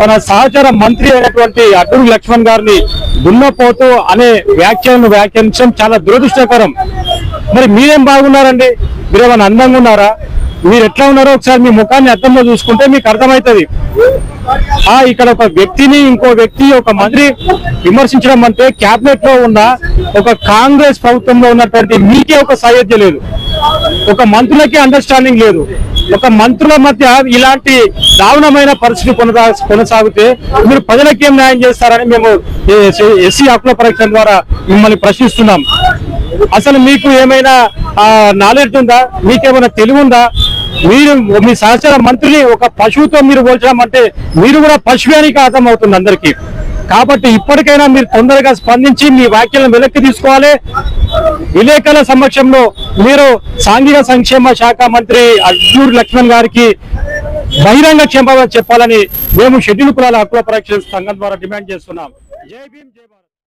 తన సహచర మంత్రి అయినటువంటి అడ్డూరు లక్ష్మణ్ గారిని దున్నపోతూ అనే వ్యాఖ్యలను వ్యాఖ్యానించడం చాలా దురదృష్టకరం. మరి మీరేం బాగున్నారండి? మీరేమైనా అందంగా ఉన్నారా? మీరు ఎట్లా ఉన్నారో ఒకసారి మీ ముఖాన్ని అర్థంలో చూసుకుంటే మీకు అర్థమవుతుంది. ఆ ఇక్కడ ఒక వ్యక్తిని ఇంకో వ్యక్తి ఒక మంత్రి విమర్శించడం అంటే క్యాబినెట్లో ఉన్న ఒక కాంగ్రెస్ ప్రభుత్వంలో ఉన్నటువంటి మీకే ఒక సాయోధ్య లేదు. ఒక మంత్రులకి అండర్స్టాండింగ్ లేదు. ఒక మంత్రుల మధ్య ఇలాంటి దారుణమైన పరిస్థితి కొనసా కొనసాగితే మీరు ప్రజలకేం ఏం న్యాయం చేస్తారని మేము ఎస్సీ హక్కుల పరీక్ష ద్వారా మిమ్మల్ని ప్రశ్నిస్తున్నాం. అసలు మీకు ఏమైనా నాలెడ్జ్ ఉందా? మీకేమైనా తెలివి ఉందా మీరు మీ సహచర మంత్రిని ఒక పశువుతో మీరు పోల్చడం అంటే మీరు కూడా పశువు అర్థం అవుతుంది అందరికీ. కాబట్టి ఇప్పటికైనా మీరు తొందరగా స్పందించి మీ వ్యాఖ్యలను వెనక్కి తీసుకోవాలి. విలేకరుల సమక్షంలో మీరు సాంఘిక సంక్షేమ శాఖ మంత్రి అర్జూర్ లక్ష్మణ్ గారికి బహిరంగ క్షమాపణ చెప్పాలని మేము షెడ్యూల్ కులాల హక్కుల పరీక్ష సంఘం ద్వారా డిమాండ్ చేస్తున్నాం. జై భీమ్ జై